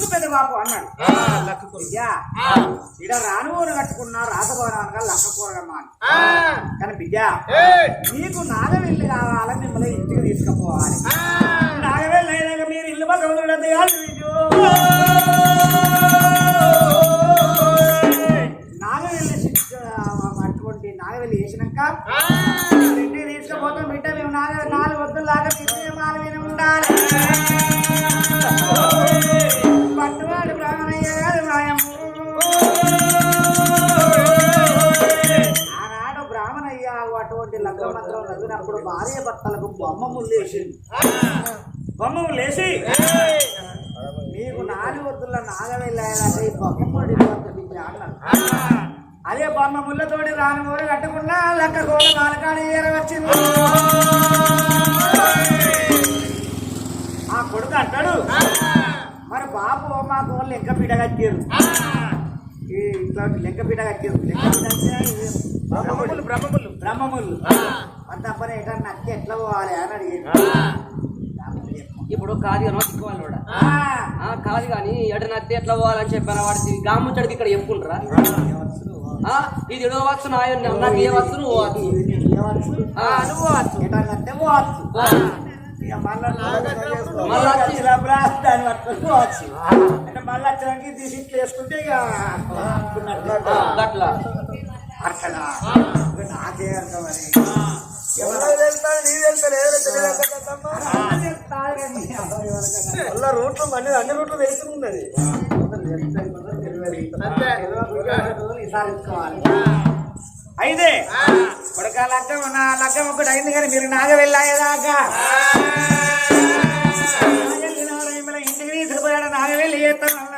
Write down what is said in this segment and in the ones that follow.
ఎందుకు పెద్ద బాపు అన్నాడు ఇడ రానుగోలు కట్టుకున్నా రాసభవనాలుగా లక్క కూరగమ్మ కానీ బిడ్డ నీకు నాగవెల్లి కావాలని మిమ్మల్ని ఇంటికి తీసుకుపోవాలి. నాగవెల్లి అయినాక మీరు ఇల్లు బతుకులు నాగవెల్లి శిక్ష అటువంటి నాగవెల్లి వేసినాక ఇంటికి తీసుకుపోతాం బిడ్డ మేము నాగ నాలుగు వద్దులు లాగా మాల మీద ఉండాలి. అటువంటి లగ్నమంత్రం చదివినప్పుడు భార్య భర్తలకు బొమ్మములు లేచింది బొమ్మములు లేచి. మీకు నాలుగు వద్దుల నాగవెళ్ళాయంటే ఈ బొమ్మముడి అన్నాడు అదే బొమ్మ ముళ్ళతోటి రాని మూడు కట్టుకున్నా లక్క కోడ నాలుగాని ఏర వచ్చింది ఆ కొడుకు అంటాడు మరి బాబు మా కోళ్ళు లెక్క పీడ కట్టారు. ఈ ఇట్లా లెక్క పీడ కట్టారు. లెక్క అంటే ఇది బ్రహ్మములు బ్రహ్మములు బ్రహ్మములు అంత పని ఎక్కడ నచ్చి ఎట్లా పోవాలి అని అడిగింది ఇప్పుడు కాదు కానీ తిక్కువాలి కూడా ఆ, ఆ, కాదు కానీ ఎడ నత్తి ఎట్లా పోవాలని చెప్పాను వాడి గాముచ్చడికి ఇక్కడ చెప్పుకుంటారా ఆ, ఇది ఎడో వచ్చు నాయ నాకు ఏ వచ్చు నువ్వు వచ్చు నువ్వు పోవచ్చు మళ్ళా దాన్ని అంటే వచ్చడానికి తీసి వేసుకుంటే ఇక అనుకున్నట్టు. ఆ, గట్లా అట్లా ఇక నాకే అర్థం మరి ఎవరు వెళ్తాడు నీ వెళ్తాడు మళ్ళా రూట్లు మళ్ళీ అన్ని రూట్లు అయితే కొడుక లగ్గం నా లగ్గం ఒకటి అయింది కానీ మీరు నాగ వెళ్ళాయేదాకా ఇంటికి తీసుకుపోయాడు నాగ వెళ్ళి చేస్తానన్నారా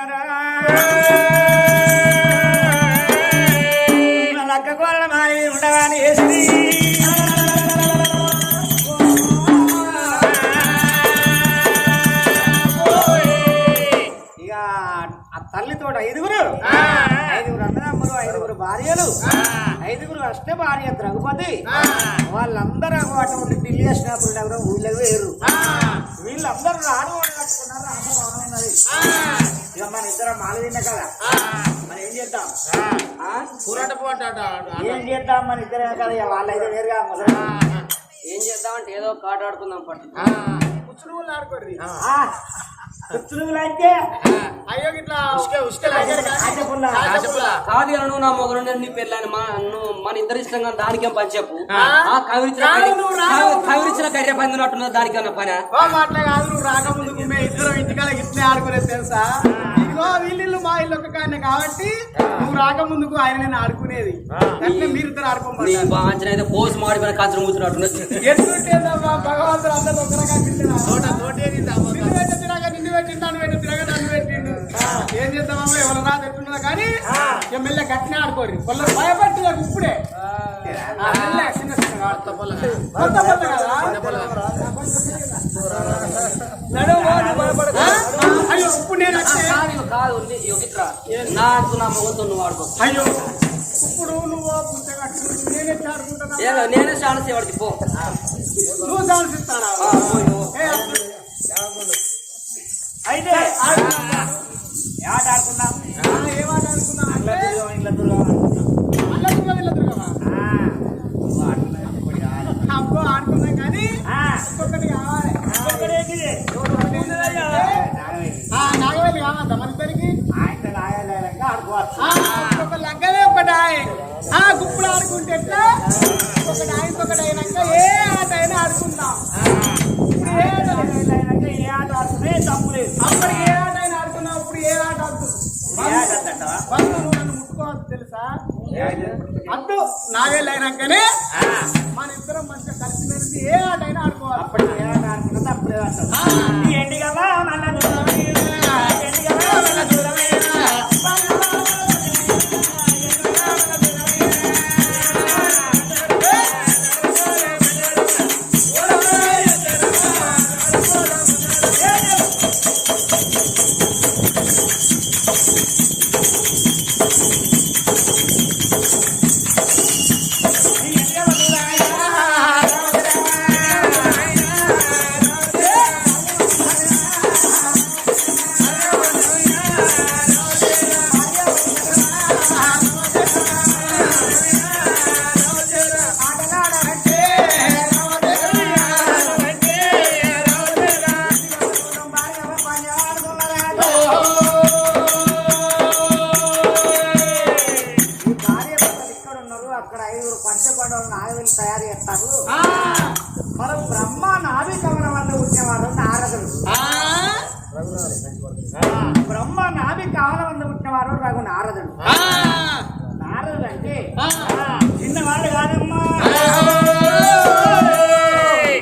ఐదుగురు అష్ట భార్య ద్రగుపతి వాళ్ళందరూ అటువంటి పెళ్ళి చేసినప్పుడు ఎవరో ఊళ్ళో వేరు. వీళ్ళందరూ రాను కట్టుకున్నారు ఉన్నది ఇక మన ఇద్దరం మాల తిన్న కదా. మరి ఏం చేద్దాం? ఆ? ఏం చేద్దాం? మన ఇద్దరం కదా వాళ్ళైతే వేరుగా ముసలి ఏం చేద్దామంటే ఏదో ఒక ఆట ఆడుకుందాం పట్టు. ఆ, కుచ్చులుగులు అంటే? ఆశపుల్ల. కాదు నువ్వు నా మొగలు నీ పెళ్ళని మన ఇద్దరు ఇష్టంగా దానికేం పని చెప్పు. ఆ. కవిరిచిన కవిరిచిన కర్రె పని ఉన్నట్టున్నది దానికన్నా పని? ఓ మాటలే కాదు నువ్వు రాకముందుకు మేము ఇద్దరం ఇంటికాడ ఇట్లే ఆడుకునేది తెలుసా? ఇదిగో మా వీళ్ళు మా ఇల్లు ఒక కారణం కాబట్టి నువ్వు రాక ముందుకు ఆయన నేను ఆడుకునేది. అట్లా మీరు ఇద్దరు నీ ఆడుకోమంటారు బాంచన అయితే పోసి మాడిపోయిన కంచం కూర్చున్నట్టు ఎట్లుంటేదమ్మా భగవంతుడు అందరూ ఒక రకంగా నిన్ను నిన్ను పెట్టి నన్ను పెట్టి తిరగ నన్ను పెట్టిండు చేద్దామమ్మా ఎవరు రాదు ఎట్లున్నదా కానీ ఎమ్మెల్యే గట్టినే ఆడుకోరు భయపట్టి నాకు ఇప్పుడే. చిన్న. ఆ? అయ్యో ఇప్పుడు నేను కాదు నాకు నా మొగతో నువ్వు ఆడుకో. అయ్యో ఇప్పుడు నువ్వు నేను నేనే చాలా సేవడికి పో. నువ్వు ఇస్తానా అప్పుడు. అయితే ఏమాట ఆడుకుందాం ఆ, ఏమాట అనుకున్నా దుర్గం దుర్గ వీళ్ళ. అబ్బో ఆడుకున్నాం కానీ ఒక్కొక్కటి కావాలి. ఏంటిది? నాగవెల్లి. ఆ లగ్గనే గుప్పుడు ఆడుకుంటే ఎట్లా? ఒకటి ఆయన ఒకటి అయినాక ఏ ఆట అయినా ఆడుకుందాం. ఏ ఆట ఏ ఆట ఆడుకునే తప్పు అద్దు నాగేళ్ళు అయినాకనే మన ఇద్దరం మంచిగా కలిసి మెలిసి ఏ ఆట అయినా ఆడుకోవాలి. అప్పుడు ఏ ఆట ఆడుకున్నా తప్పు లేదు చిన్నవాడు కాదమ్మా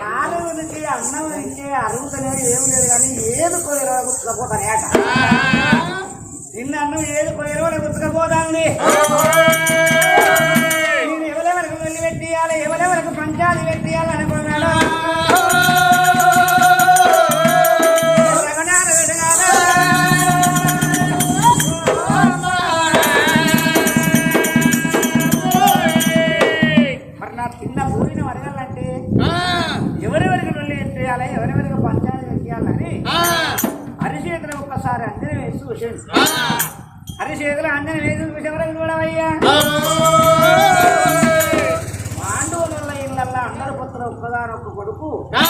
నారదుడికి అన్నం ఇచ్చే అర్హత లేదు ఏం లేదు కానీ ఏది కోయలో గుర్తుకపోతానేట నిన్న అన్నం ఏది కోయలో గుర్తుకపోతాంది ఒక్కసారి అంజన వేసి చూసింది ఆ. హరిచేతులు అంజన వేసి చూసేవరకు చూడవయ్యా పాండవుల ఇళ్ళల్లో అందరు పుత్రులు ఒక్కదానొక్క కొడుకు ఆ,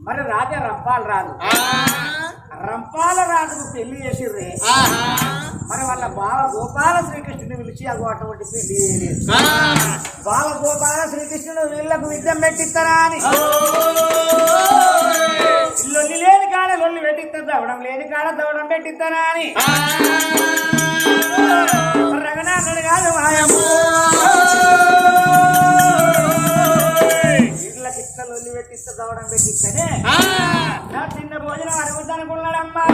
మరి రాజా రంపాలు రాదు ఆ, రంపాల రాజుకు పెళ్ళి చేసిర్రే ఆహా, మరి వాళ్ళ బాల గోపాల శ్రీకృష్ణుని పిలిచి అగో అటువంటి. బాల గోపాల శ్రీకృష్ణుడు వీళ్ళకు విద్యం పెట్టిస్తారా అని. లొల్లి లేని కాడ లొల్లి పెట్టిస్తారు దవడం లేని కాడ దవడం పెట్టిస్తారా అని. రఘునాథుడు కాదు మాయమ్మ ఇళ్ళ చిక్క లొల్లి పెట్టిస్తే దవడం పెట్టిస్తేనే నా చిన్న భోజనం అడుగుతానుకున్నాడమ్మా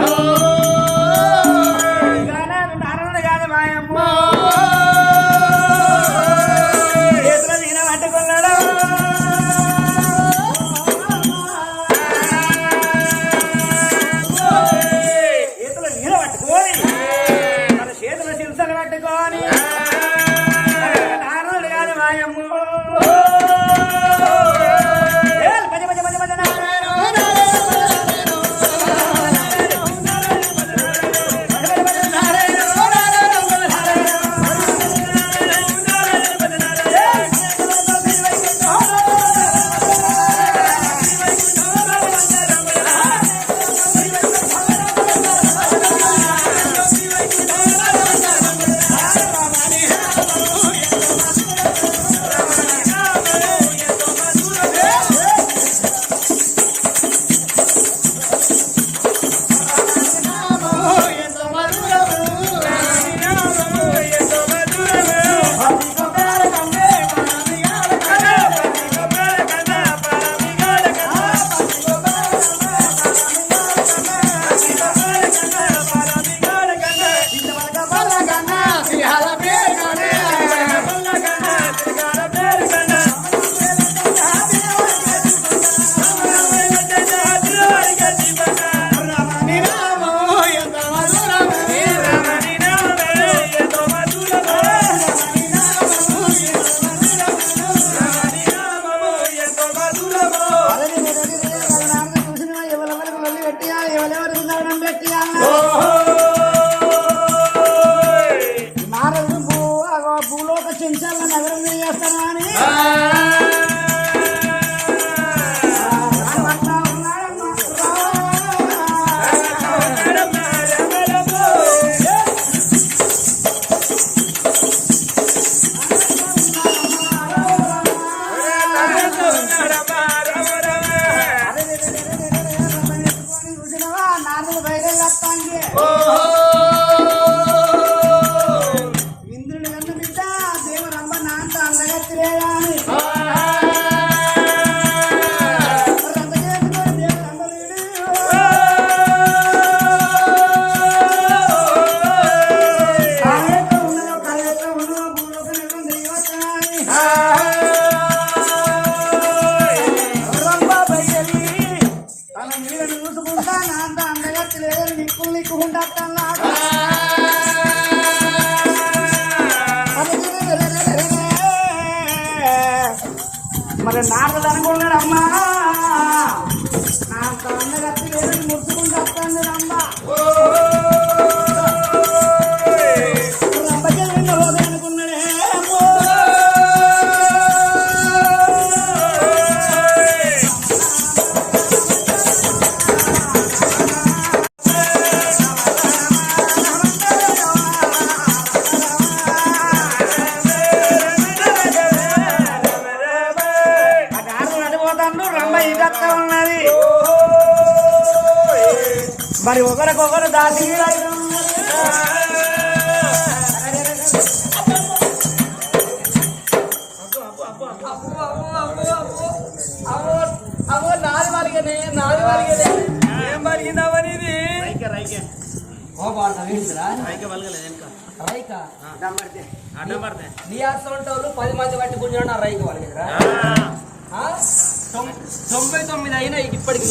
నారాయణ కాదు మాయమ్మ చేతుల ఒకరికొకరు దాసి. ఏం ఇది పది మంది పట్టి గుంజడం రైక వాళ్ళకి తొంభై తొమ్మిది అయినా ఇప్పటికి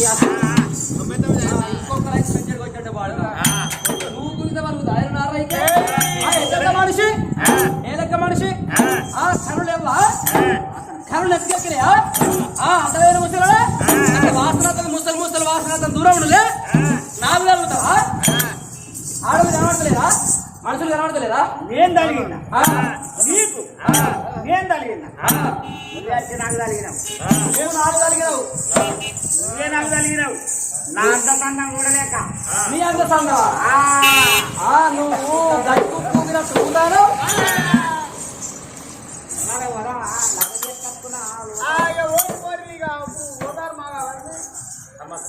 మనిషి ఏ లెక్క మనిషి కనులు ఎత్తుకెక్కినాయా ఆ. అంతమైన ముసలాడా వాసన ముసలి ముసలి వాసన దూరం ఉండలే కలుగుతావా ఆడలు కనబడతలేదా మనుషులు కనబడతలేదా నేను ఆ, నీకు నేను నాకు నువ్వు నాకు తలిగినావు. నా అంత సన్నం కూడా లేక నీ అంత సంగవా ఆ, ఆ నువ్వు గట్టు కూగిన చూడాను మరి వదవా, లగ్గ చేసుకొచ్చుకున్నా,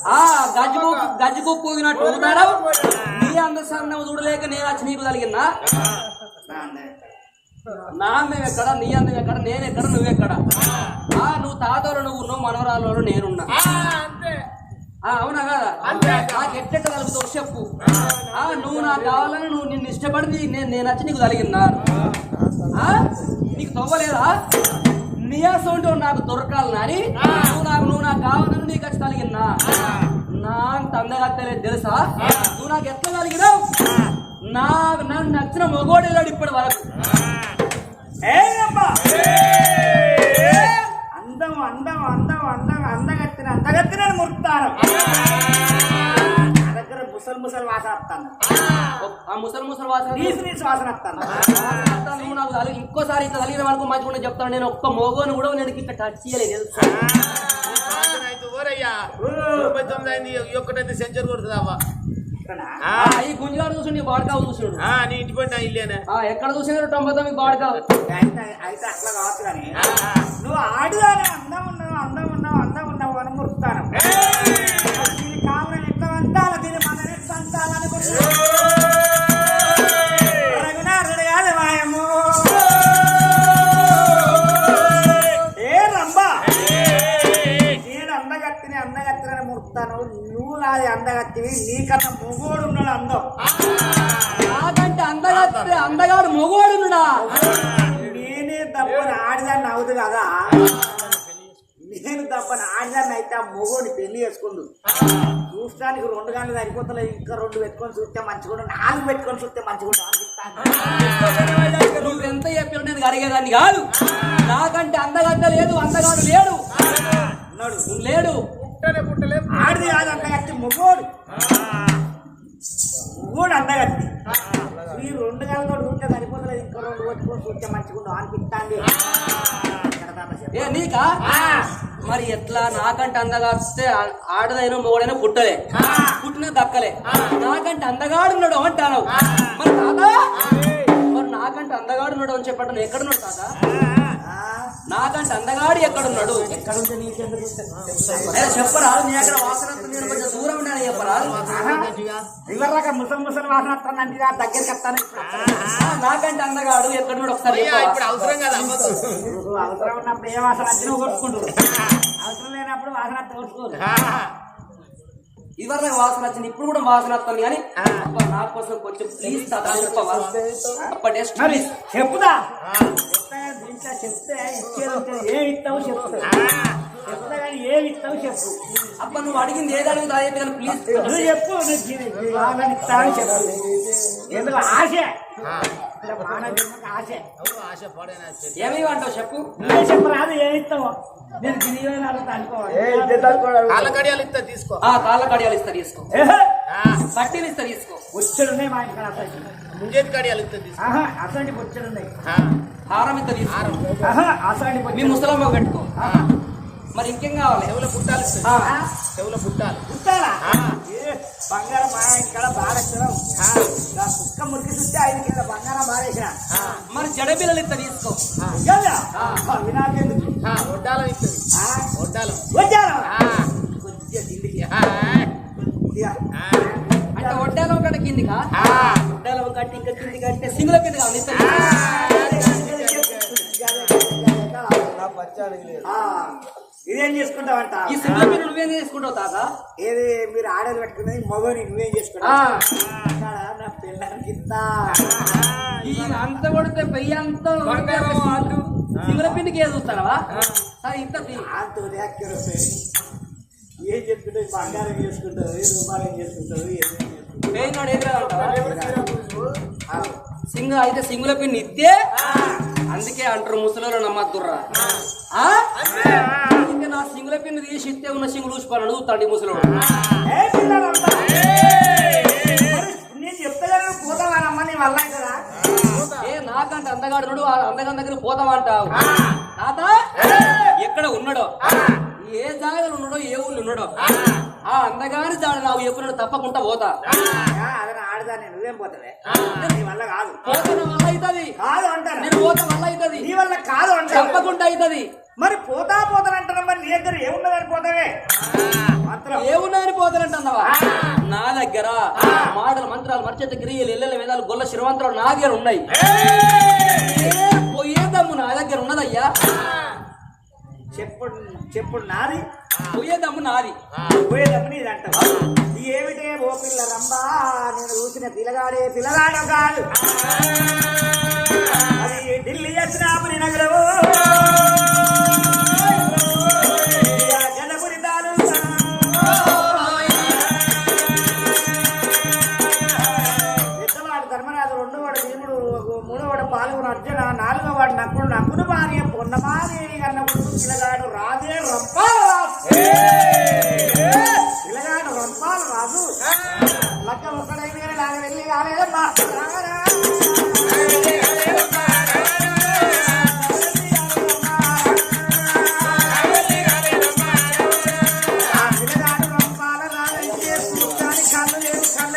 ఆ గజ్జు గజ్జు కూగినట్టు నీ అంత సన్నం చూడలేక నేను వచ్చి నీకు కలిగినా నా మేము ఎక్కడ? నీ అందం ఎక్కడ? నేను ఎక్కడ? నువ్వెక్కడ ఆ. నువ్వు తాతలు నువ్వు ఉన్నావు మనవరాలు నేనున్నా. ఆ, అవునా కదా? నాకు ఎట్టెట్ట కలుగుతావు చెప్పు. ఆ నువ్వు నాకు కావాలని నువ్వు నిన్ను ఇష్టపడి నేను నేను వచ్చి నీకు కలిగిందా ఆ? నీకు తవ్వలేదా? నీ అసలు నాకు దొరకాలి నాని. నువ్వు నాకు నువ్వు నాకు కావాలని నీకు వచ్చి కలిగిందా నా అంత అందగా తెలియదు తెలుసా? నువ్వు నాకు ఎట్లా కలిగినావు నాకు నన్ను నచ్చిన మొగోడు వెళ్ళాడు ఇప్పటి వరకు! అందం అందం అందం అందం అందగత్తిన అందగత్తిన ముర్తాను నా దగ్గర ముసలు ముసలు వాసన వస్తాను ఆ ముసలి ముసలి వాసన నీసు నీసు వాసన వస్తాను నువ్వు నాకు తగిలి ఇంకోసారి ఇట్లా తగిలిన వరకు మంచిగా చెప్తాను. నేను ఒక్క మోగోని కూడా నేను ఇట్లా టచ్ చేయలేదు తెలుసా? ఒక్కటైతే సెంచరీ కొడుతుందావా? ఈ గుంజగాడు చూసి బాడకావు చూసాడు నీ ఇంటి పైన ఇల్లేనే. ఎక్కడ చూసినాడు తొంభై తొమ్మిది బాడకావు? అయితే అయితే అట్లా కావచ్చు కానీ నువ్వు ఉన్నావు అందం ఉన్నావు అని మురుస్తాను దీని కావున దీని మన ఎట్లా అంతాలనుకుంటున్నావు రఘునాథుడు కాదు మాయము ఏ రంబా నేను అందగత్తిని అందగత్తిని మురుస్తాను నువ్వు నాది అందగత్తివి నీకన్నా మొగోడు ఉన్నాడు అందం నాకంటే అందగా అందగాడు మొగోడునుడా నేనే తప్పని ఆడిదాన్ని అవుదు కదా. తప్పని ఆడిదాన్ని అయితే ఆ మొగోని పెళ్ళి చేసుకుందు చూస్తానికి రెండు గంటలు సరిపోతలేదు ఇంకా రెండు పెట్టుకొని చూస్తే మంచిగా నాలుగు పెట్టుకొని చూస్తే మంచిగా నువ్వు ఎంత చెప్పినా నేను అడిగేదాన్ని కాదు. నాకంటే అందగత్త లేదు అందగాడు లేడు. అన్నాడు లేడు. పుట్టలే పుట్టలే. ఆడిది కాదు అందగత్తి మొగోడు. మొగోడు అందగత్తి. ఈ రెండు గంటలతో చూస్తే సరిపోతలేదు ఇంకా రెండు పెట్టుకొని చూస్తే మంచిగా అనిపిస్తాంది ఏ నీకా? మరి ఎట్లా? నాకంటే అందగా వస్తే ఆడదైనా మొగడైనా పుట్టలే. పుట్టిన దక్కలే. నాకంటే అందగాడు ఉన్నాడు అంటాను మరి తాత? మరి నాకంటే అందగాడు ఉన్నాడు అని చెప్పండి నువ్వు ఎక్కడ ఉన్నాడు తాత నాకంటే అందగాడు ఎక్కడున్నాడు? చెప్పరాదు నీ దగ్గర వాసన కొంచెం దూరం ఉండాలి ఇవరాక ముసలి ముసలి వాసన వస్తానంటే దగ్గరికి వస్తాను ఆ, నాకంటే అందగాడు ఎక్కడున్నాడు ఒకసారి? ఇప్పుడు అవసరం కదా అవసరం ఉన్నప్పుడు ఏ వాసన వచ్చినా అవసరం లేనప్పుడు వాసన ఇదివరకు నాకు వాసన వచ్చింది ఇప్పుడు కూడా వాసన వస్తుంది కానీ అబ్బా, నా కోసం కొంచెం ప్లీజ్ చెప్పుదా? దీంట్లో చెప్తే ఇస్తావు చెప్పు. చెప్తా కానీ ఏమి ఇస్తావు చెప్పు. అప్ప నువ్వు అడిగింది ఏది అడుగుతా ప్లీజ్ నువ్వు చెప్పు నువ్వు జీవి- జీవాలని ఇస్తావని చెప్పు. ఎందుకు? ఆశ. ఏమి అంటావు చెప్పు? నువ్వే చెప్పరాదు ఏమి ఇస్తావు? నేను గిరిజన అడుగుతా అనుకోవాలి కాళ్ళ కడియాలు ఇస్తా తీసుకో. ఆ కాళ్ళ కడియాలు ఇస్తా తీసుకో. పట్టీలు ఇస్తా మా ఇంటికాడ అసలు. కడియాలు ఇస్తా తీసుకో. హారం తీసుకో. మీ ముసలమ్మ పెట్టుకో. మరి ఇంకేం కావాలి? చెవుల పుట్టాలు చెవుల పుట్టాలు. ఏ, బంగారం మా ఇంటికాడ నా కుక్క మురికి చూస్తే ఐదు కింద బంగారం మారేసిన మరి జడ పిల్లలు ఇస్తా తీసుకో. వినాకెందుకు వడ్డాలం ఇస్తుంది. వడ్డాలం ఆ. కొద్దిగా ఆ. అంటే వడ్డాలం కట్ట కిందికా ఆ. వడ్డాలం కట్టి ఇంకా సింగుల కింద కావాలి ఆ, ఇదేం చేసుకుంటావంట? ఈ సింగుల నువ్వేం చేసుకుంటావు తాత? ఏది మీరు ఆడలు పెట్టుకున్నది మగని నువ్వేం ఆ. చేసుకుంటావు అంత కొడితే పెయ్యి అంత ఏది చూస్తారా సరే ఇంత ఏం బంగారం చేసుకుంటావు ఏ కాదంటావా? సింగ అయితే సింగుల పిండి ఇస్తే అందుకే అంటారు ముసలిలో నమ్మద్దుర్రా. ఆ? అందుకే నా సింగుల పిండి తీసి ఇస్తే ఉన్న సింగులు ఊసిపోయి అడుగుతాడు ఈ? మరి నేను చెప్తలేను పోతావానమ్మా నీ వల్ల కదా నాకంటే అందగాడు అందగాడి దగ్గర పోతామంటావు. తాత? ఎక్కడ ఉన్నాడో? ఏ జాగాలో ఉన్నాడో ఏ ఊళ్ళో ఉన్నాడో? ఆ. అందగాని జాడ నాకు ఎప్పుడు తప్పకుండా పోతా. ఆడదాన్ని నువ్వేం పోతావే? నీ వల్ల కాదు. పోతే వల్ల అవుతుంది. కాదు అంటారు నేను పోతే వల్ల అవుతుంది. నీ వల్ల కాదు అంటారు తప్పకుండా అవుతుంది. మరి పోతా పోతానంటారు మరి నీ దగ్గర ఏమున్నదని పోతావే? మాత్రం. ఏమున్నాయని పోతానంటున్నావా నా దగ్గర మాటలు మంత్రాలు మర్చేత క్రియలు ఎల్లెల వేదాలు గొల్ల శిరవంతరాలు నా దగ్గర ఉన్నాయి. పోయేదమ్ము నా దగ్గర ఉన్నదయ్యా? చెప్పుడు చెప్పుడు నాది? పోయేదమ్ము నాది. పోయేటప్పుడు ఇది అంటావు? ఏమిటే ఓ పిల్ల రంబా నేను చూసిన పిల్లగాడే పిల్లగాడు కాదు. అది ఢిల్లీ వచ్చినాపురి నగరము 我不断的看着你的脸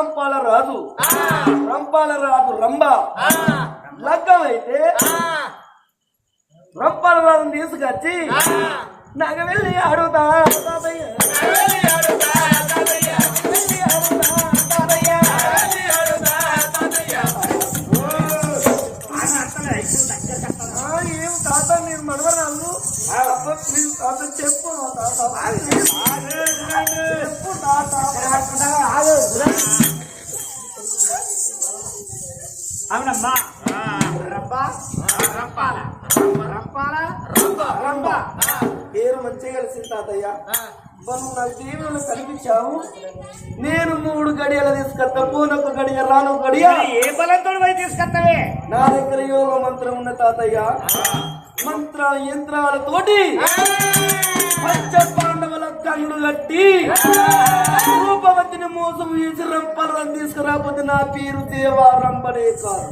రంపాల రాజు. రంపాల రాజు రంభ. లగ్గమైతే రంపాల రాజుని తీసుకొచ్చి నాకు వెళ్ళి అడుగుతా ఏం తాత ప్లీజ్ తాత చెప్పు అవునమ్మా. రబ్బ. పేరు మంచిగా కలిసింది తాతయ్య. నువ్వు నాకు దేవుళ్ళు కనిపించావు నేను మూడు గడియలు తీసుకొస్తా పోనొక గడియ రాను గడియ. ఏ బలంతో తీసుకొస్తావే? నా దగ్గర యోగ మంత్రం ఉన్న తాతయ్య. మంత్ర యంత్రాలతోటి పంచ పాండవుల కళ్ళు కట్టి రూపవతిని మోసం చేసి రంపరం తీసుకురాకపోతే నా పేరు దేవారంబనే కాదు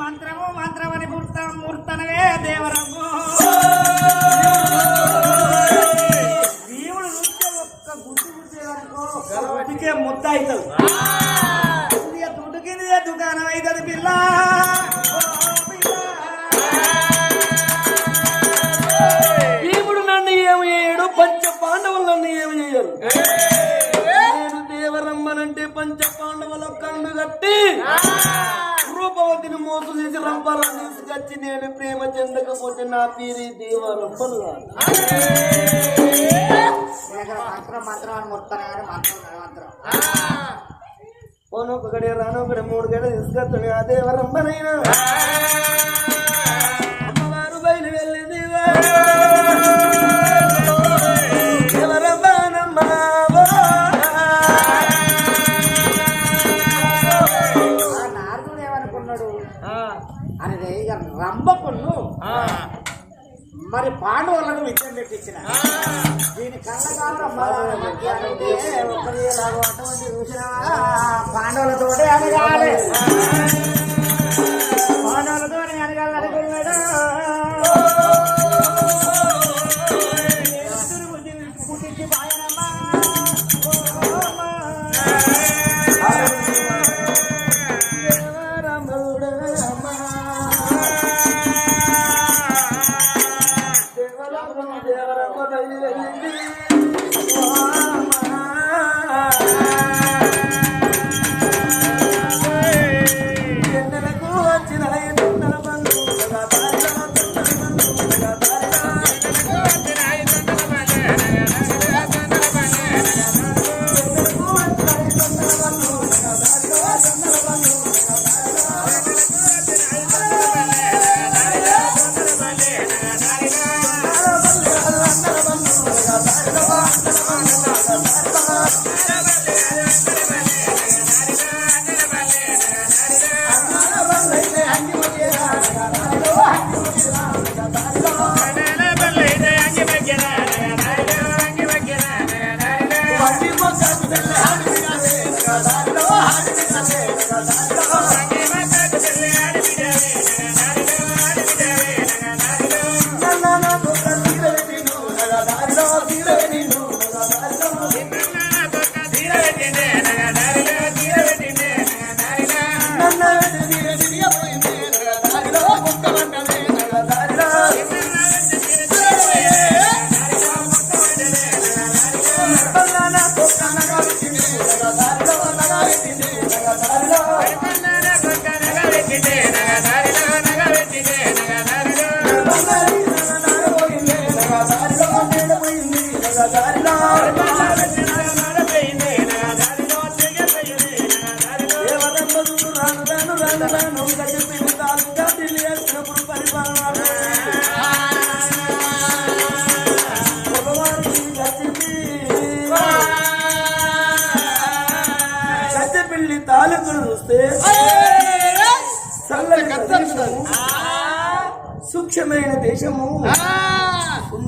మంత్రము? మంత్రమని మూర్త మూర్తనవే దేవరమ్ము దేవుడు చూస్తే ఒక్క గుడ్డు గుడ్డుకే ముద్ద అవుతావు ఇక దుడ్డుకింది దుకాణం అవుతుంది పిల్ల. రూపవతిని మోసం చేసి రంపరం తీసుకొచ్చి నేను ప్రేమ చెందకపోతే నా పేరు ఇక్కడ మంత్రం మంత్రం అని కానీ మంత్రం మంత్రం. పోను ఒక గడియ రాను ఒకటి మూడు గడియ తీసుకొస్తాను. ఆ దేవరమ్మనైనా.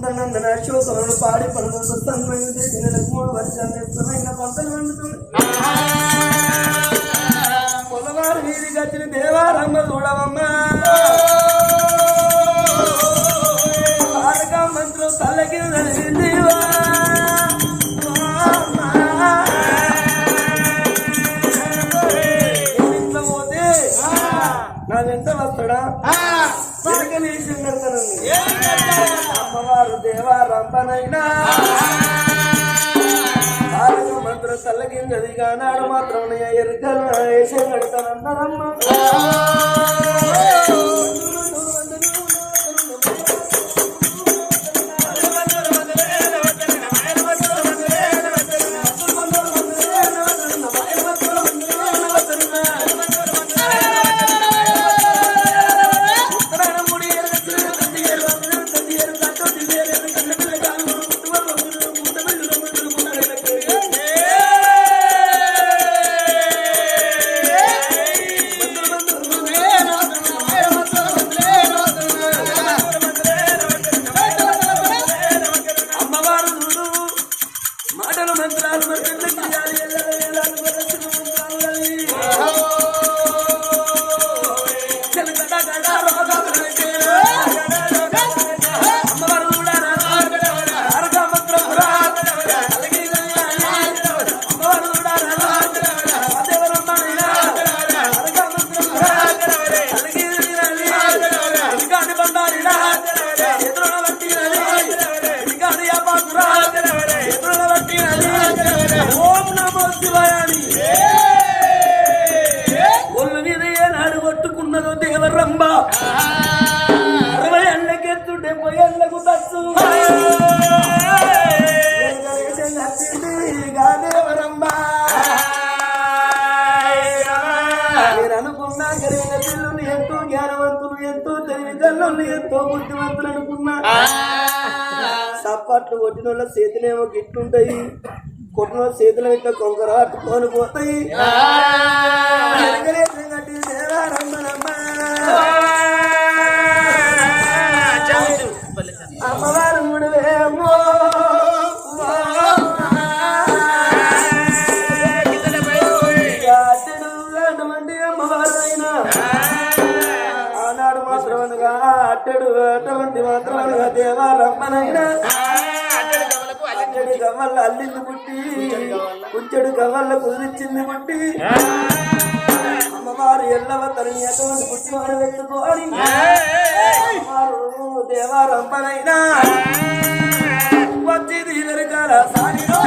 కుందనందన అశోకలను పాడి పనులు దేశం మూడు వర్షాలు ఇష్టమైన పంటలు వండుతుంది. పొలవారు వీధి గచ్చిన దేవారమ్మ చూడవమ్మా. తారక మంత్రం తల్లకి నడిచింది నా వెంట వస్తాడా? వెనకనేసి పెడతానండి అమ్మవారు దేవారంపనైనా తారక మంత్రం తల్లకిందదిగా నాడు మాత్రం ఎరుకలు వేసే పెడతానన్నదమ్మ కొట్టుకున్నదో దేవరంబ అరవై ఏళ్ళకెత్తు డెబ్బై ఏళ్ళకు పిల్లుని ఎంతో జ్ఞానవంతులు ఎంతో తెలివితల్లు ఎంతో బుద్ధివంతులు అనుకున్నా. సప్పట్లు కొట్టిన చేతులేమో గిట్లుంటాయి. కొట్టిన చేతులు ఇంకా కొంకర అట్టుకొని పోతాయి. అమ్మవారు ముడివేమో అటువంటి అమ్మవారు అయినా ఆనాడు మాత్రం అనగా అట్టడు అటువంటి మాత్రం అనగా దేవారమ్మనైనా అట్టడి అల్లింది పుట్టి కుంచెడు గవ్వల్ల కుదిరించింది పుట్టి. అమ్మవారు ఎల్లవ తనని అటువంటి పుట్టివారు పెట్టుకోని దేవారమ్మనైనా వచ్చి దీవెనకాల సాగిలో.